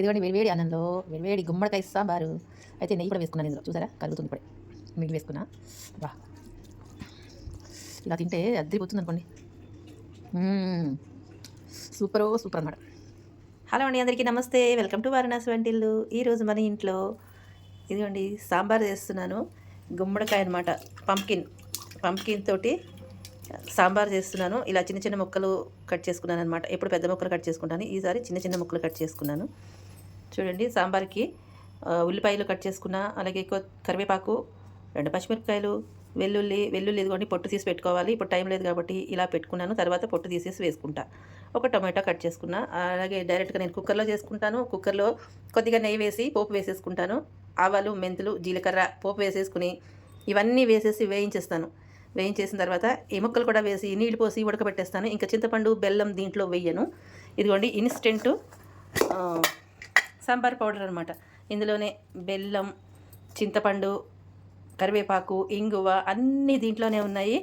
ఇదిగోండి వేడివేడి అన్నంలో వేడివేడి గుమ్మడికాయ సాంబారు. అయితే నెయ్యి కూడా వేసుకున్నాను ఇందులో. చూసారా? కలుగుతుంది ఇప్పుడే. మిగిలి వేసుకున్నా. బా. ఇలా తింటే అద్దరిపోతుంది అనుకోండి. సూపర్ సూపరో సూపర్ అన్నమాట. హలో అండి అందరికీ నమస్తే. వెల్కమ్ టు వారణాసి వంటిల్లు. ఈరోజు మన ఇంట్లో ఇదిగోండి సాంబార్ చేస్తున్నాను. గుమ్మడికాయ అనమాట పంకిన్ పంకిన్ తోటి సాంబార్ చేస్తున్నాను. ఇలా చిన్న చిన్న ముక్కలు కట్ చేసుకున్నాను అనమాట ఎప్పుడు పెద్ద ముక్కలు కట్ చేసుకుంటాను. ఈసారి చిన్న చిన్న ముక్కలు కట్ చేసుకున్నాను. చూడండి సాంబార్కి ఉల్లిపాయలు కట్ చేసుకున్న అలాగే కరివేపాకు రెండు పచ్చిమిరపకాయలు వెల్లుల్లి వెల్లుల్లి ఇదిగోండి పొట్టు తీసి పెట్టుకోవాలి. ఇప్పుడు టైం లేదు కాబట్టి ఇలా పెట్టుకున్నాను. తర్వాత పొట్టు తీసేసి వేసుకుంటా. ఒక టమాటా కట్ చేసుకున్నా. అలాగే డైరెక్ట్గా నేను కుక్కర్లో చేసుకుంటాను. కుక్కర్లో కొద్దిగా నెయ్యి వేసి పోపు వేసేసుకుంటాను. ఆవాలు మెంతులు జీలకర్ర పోపు వేసేసుకుని ఇవన్నీ వేసేసి వేయించేస్తాను. వేయించేసిన తర్వాత ఈ ముక్కలు కూడా వేసి నీళ్ళు పోసి ఉడకబెట్టేస్తాను. ఇంకా చింతపండు బెల్లం దీంట్లో వేయను. ఇదిగోండి ఇన్స్టెంట్ సాంబార్ పౌడర్ అనమాట ఇందులోనే బెల్లం చింతపండు కరివేపాకు ఇంగువ అన్నీ దీంట్లోనే ఉన్నాయి.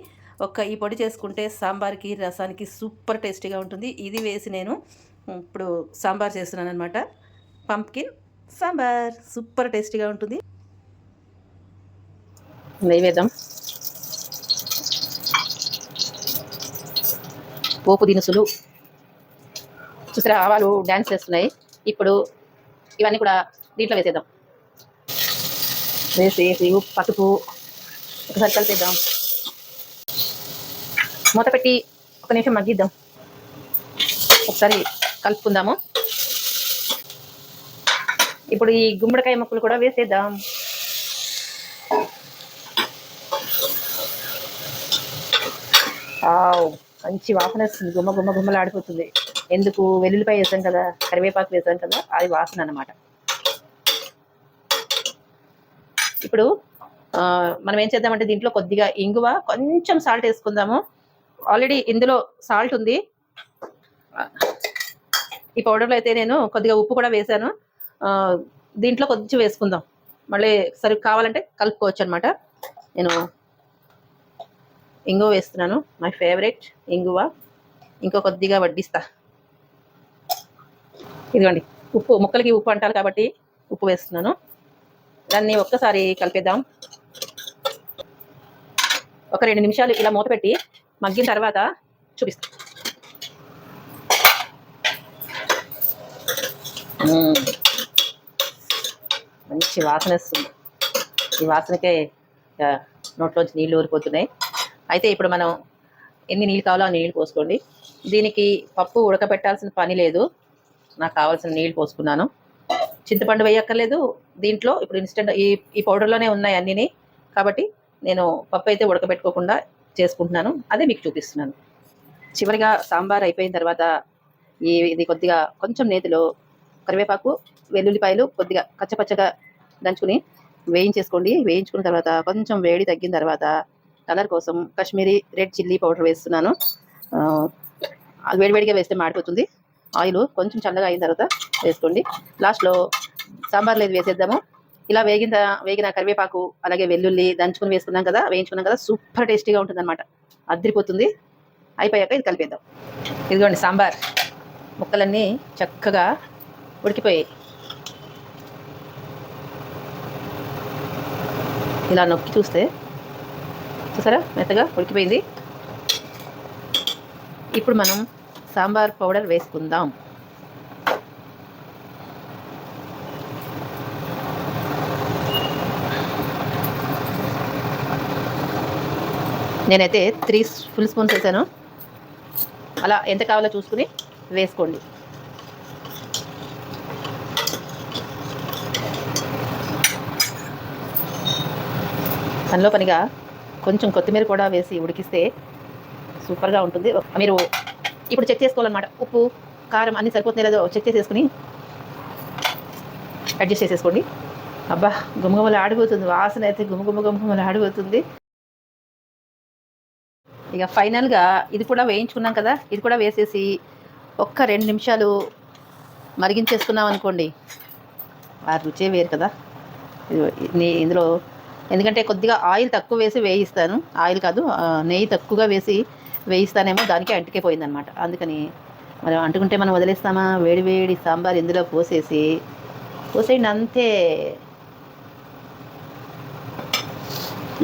ఒక్క ఈ పొడి చేసుకుంటే సాంబార్కి రసానికి సూపర్ టేస్టీగా ఉంటుంది. ఇది వేసి నేను ఇప్పుడు సాంబార్ చేస్తున్నాను అనమాట పంప్కిన్ సాంబార్ సూపర్ టేస్టీగా ఉంటుంది. నైవేద్యం. పోపు దినుసులు. చూసారా ఆవాలు డ్యాన్స్ చేస్తున్నాయి. ఇప్పుడు ఇవన్నీ కూడా దీంట్లో వేసేద్దాం. వేసి వేసి పసుపు ఒకసారి కలిపేద్దాం. మూత పెట్టి ఒక నిమిషం మగ్గిద్దాం. ఒకసారి కలుపుకుందాము. ఇప్పుడు ఈ గుమ్మడికాయ ముక్కలు కూడా వేసేద్దాం. ఆవ్ మంచి వాసన వస్తుంది. గుమ్మ గుమ్మ గుమ్మలు ఆడిపోతుంది ఎందుకు వెల్లుల్లిపాయ వేసాం కదా కరివేపాకు వేసాం కదా అది వాసన అనమాట ఇప్పుడు మనం ఏం చేద్దామంటే దీంట్లో కొద్దిగా ఇంగువ కొంచెం సాల్ట్ వేసుకుందాము. ఆల్రెడీ ఇందులో సాల్ట్ ఉంది. ఈ పౌడర్లో అయితే నేను కొద్దిగా ఉప్పు కూడా వేసాను. దీంట్లో కొంచెం వేసుకుందాం. మళ్ళీ సరి కావాలంటే కలుపుకోవచ్చు అనమాట నేను ఇంగువ వేస్తున్నాను. మై ఫేవరెట్ ఇంగువ. ఇంకో కొద్దిగా వడ్డిస్తా. ఇదిగోండి ఉప్పు ముక్కలకి ఉప్పు అంటారు కాబట్టి ఉప్పు వేస్తున్నాను. దాన్ని ఒక్కసారి కలిపేద్దాం. ఒక రెండు నిమిషాలు ఇలా మూత పెట్టి మగ్గిన తర్వాత చూపిస్తాం. మంచి వాసన వస్తుంది. ఈ వాసనకే నోట్లోంచి నీళ్ళు ఊరిపోతున్నాయి. అయితే ఇప్పుడు మనం ఎన్ని నీళ్ళు కావాలో ఆ నీళ్ళు పోసుకోండి. దీనికి పప్పు ఉడకబెట్టాల్సిన పని లేదు. నాకు కావాల్సిన నీళ్ళు పోసుకున్నాను. చింతపండు వేయక్కర్లేదు. దీంట్లో ఇప్పుడు ఇన్స్టెంట్ ఈ ఈ పౌడర్లోనే ఉన్నాయి అన్నిని. కాబట్టి నేను పప్పు అయితే ఉడకబెట్టుకోకుండా చేసుకుంటున్నాను. అదే మీకు చూపిస్తున్నాను. చివరిగా సాంబార్ అయిపోయిన తర్వాత ఈ ఇది కొద్దిగా కొంచెం నేతిలో కరివేపాకు వెల్లుల్లిపాయలు కొద్దిగా కచ్చపచ్చగా దంచుకుని వేయించేసుకోండి. వేయించుకున్న తర్వాత కొంచెం వేడి తగ్గిన తర్వాత కలర్ కోసం కాశ్మీరీ రెడ్ చిల్లీ పౌడర్ వేస్తున్నాను. అది వేడివేడిగా వేస్తే మాడిపోతుంది. ఆయిల్ కొంచెం చల్లగా అయిన తర్వాత వేసుకోండి. లాస్ట్లో సాంబార్లో ఇది వేసేద్దాము. ఇలా వేగిన వేగిన కరివేపాకు అలాగే వెల్లుల్లి దంచుకుని వేసుకున్నాం కదా వేయించుకున్నాం కదా సూపర్ టేస్టీగా ఉంటుంది అనమాట అద్దరిపోతుంది. అయిపోయాక ఇది కలిపేద్దాం. ఇదిగోండి సాంబార్. ముక్కలన్నీ చక్కగా ఉడికిపోయాయి. ఇలా నొక్కి చూస్తే చూసారా? మెత్తగా ఉడికిపోయింది. ఇప్పుడు మనం సాంబార్ పౌడర్ వేసుకుందాం. నేనైతే త్రీ ఫుల్ స్పూన్స్ వేసాను. అలా ఎంత కావాలో చూసుకుని వేసుకోండి. పనిలో పనిగా కొంచెం కొత్తిమీర కూడా వేసి ఉడికిస్తే సూపర్గా ఉంటుంది. మీరు ఇప్పుడు చెక్ చేసుకోవాలన్నమాట. ఉప్పు కారం అన్నీ సరిపోతున్నాయి లేదో చెక్ చేసేసుకుని అడ్జస్ట్ చేసేసుకోండి. అబ్బా గుమగుమలు ఆడిపోతుంది. వాసన అయితే గుమగుమ గుమగుమలు ఆడిపోతుంది. ఇక ఫైనల్గా ఇది కూడా వేయించుకున్నాం కదా ఇది కూడా వేసేసి ఒక్క రెండు నిమిషాలు మరిగించేసుకున్నాం అనుకోండి. ఆ రుచే వేరు కదా. ఇందులో ఎందుకంటే కొద్దిగా ఆయిల్ తక్కువ వేసి వేయిస్తాను. ఆయిల్ కాదు నెయ్యి తక్కువగా వేసి వేయిస్తానేమో దానికి అంటికిపోయిందనమాట అందుకని మరి అంటుకుంటే మనం వదిలేస్తామా? వేడి వేడి సాంబార్ ఇందులో పోసేసి పోసేయండి అంతే.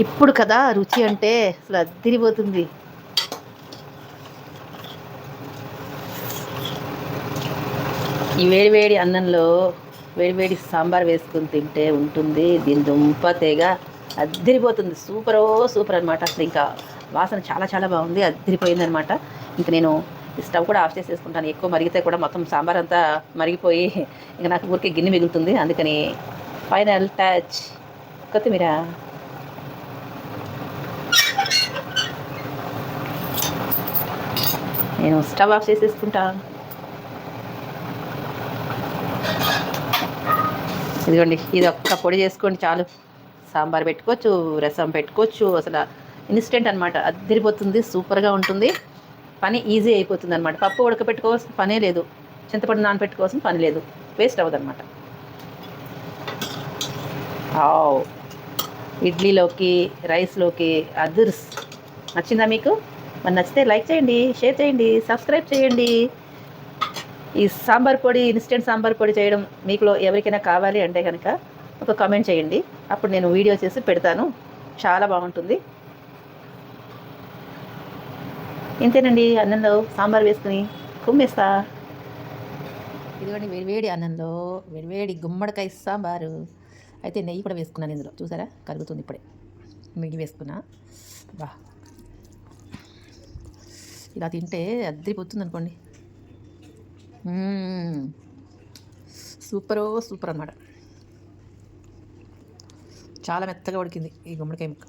ఇప్పుడు కదా రుచి అంటే అసలు అద్దిరిపోతుంది. ఈ వేడి వేడి అన్నంలో వేడి వేడి సాంబార్ వేసుకుని తింటే ఉంటుంది. దీని దుంప తెగ అద్దరిపోతుంది. సూపర్ సూపర్ అనమాట అసలు ఇంకా వాసన చాలా చాలా బాగుంది. అద్దరిపోయింది అనమాట ఇంక నేను ఈ స్టవ్ కూడా ఆఫ్ చేసేసుకుంటాను. ఎక్కువ మరిగితే కూడా మొత్తం సాంబార్ అంతా మరిగిపోయి ఇంకా నాకు ఊరికే గిన్నె మిగులుతుంది. అందుకని ఫైనల్ టచ్. కొత్తిమీర. నేను స్టవ్ ఆఫ్ చేసేసుకుంటాను ఇదిగోండి ఇది ఒక్క పొడి చేసుకోండి చాలు. సాంబార్ పెట్టుకోవచ్చు రసం పెట్టుకోవచ్చు అసలు ఇన్స్టెంట్ అనమాట అద్దరిపోతుంది సూపర్గా ఉంటుంది. పని ఈజీ అయిపోతుంది అనమాట పప్పు ఉడకపెట్టుకోవాల్సిన పనే లేదు. చింతపండు నానపెట్టుకోవాల్సిన పని లేదు. వేస్ట్ అవ్వదనమాట ఆవ్. ఇడ్లీలోకి రైస్లోకి అదుర్స్. నచ్చిందా మీకు? మరి నచ్చితే లైక్ చేయండి షేర్ చేయండి సబ్స్క్రైబ్ చేయండి. ఈ సాంబార్ పొడి ఇన్స్టెంట్ సాంబార్ పొడి చేయడం మీకులో ఎవరికైనా కావాలి అంటే కనుక ఒక కమెంట్ చేయండి. అప్పుడు నేను వీడియో చేసి పెడతాను. చాలా బాగుంటుంది. ఇంతేనండి అన్నంలో సాంబార్ వేసుకుని కుమ్మేస్తా. ఇదిగోండి వేడివేడి అన్నంలో వేడివేడి గుమ్మడికాయ సాంబారు. అయితే నెయ్యి కూడా వేసుకున్నాను ఇందులో. చూసారా? కలుగుతుంది ఇప్పుడే. నెయ్యి వేసుకున్నా. బా ఇలా తింటే అద్దరిపోతుంది అనుకోండి. సూపరో సూపర్ అన్నమాట. చాలా మెత్తగా ఉడికింది ఈ గుమ్మడికాయ ముక్క.